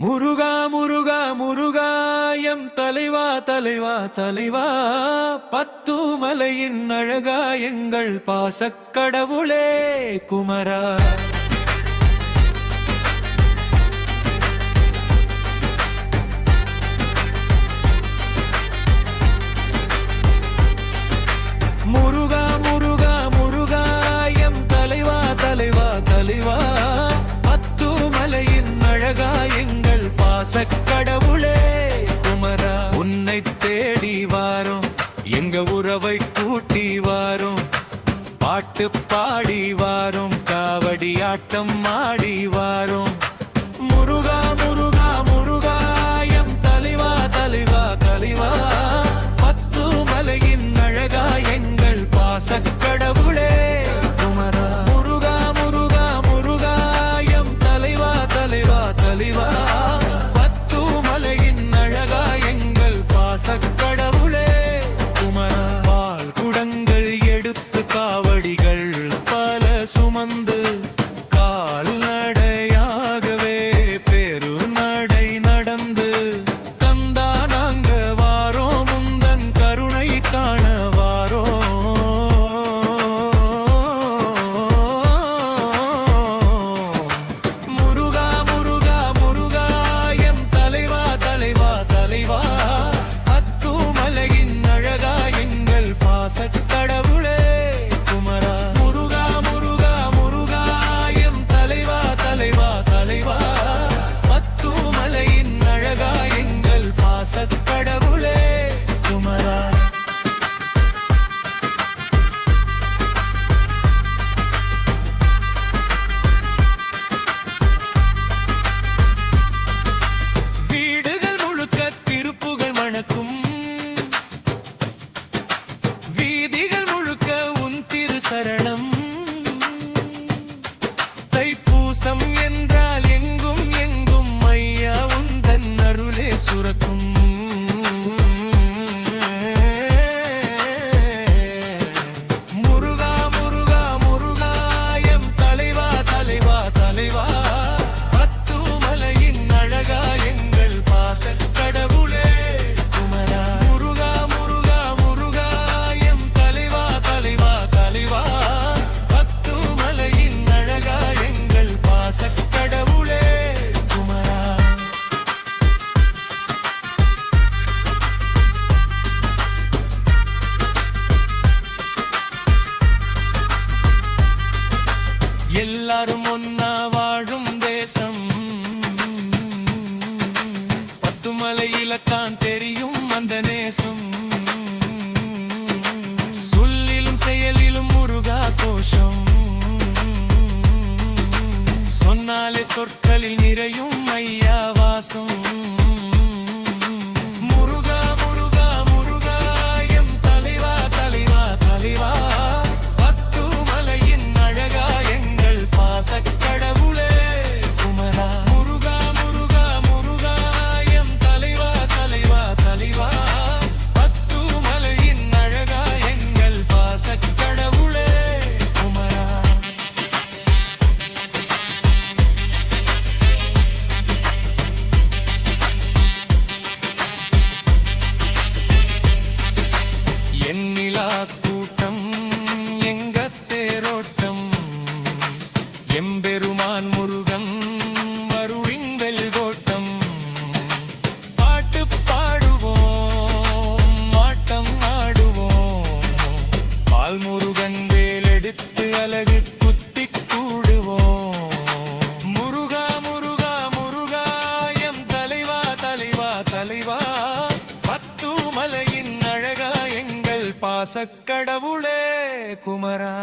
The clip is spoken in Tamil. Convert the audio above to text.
முருகா முருகா முருகா எம் தலைவா தலைவா தலைவா பத்து மலையின் அழகா எங்கள் பாசக்கடவுளே குமரா. கூட்டி வாரும். பாட்டு பாடி வாரும். காவடி ஆட்டம் ஆடி வாரும். எல்லாரும் ஒன்னா வாழும் தேசம். பத்து மலையிலத்தான் தெரியும் அந்த நேசம். சொல்லிலும் செயலிலும் முருகா கோஷம். சொன்னாலே சொற்களில் நிறையும் ஐயா வாசம். நால்முருகன் வேலெடுத்து அழகு குத்தி கூடுவோம். முருகா முருகா முருகா எம் தலைவா தலைவா தலைவா. பத்து மலையின் அழகா எங்கள் பாசக்கடவுளே குமரா.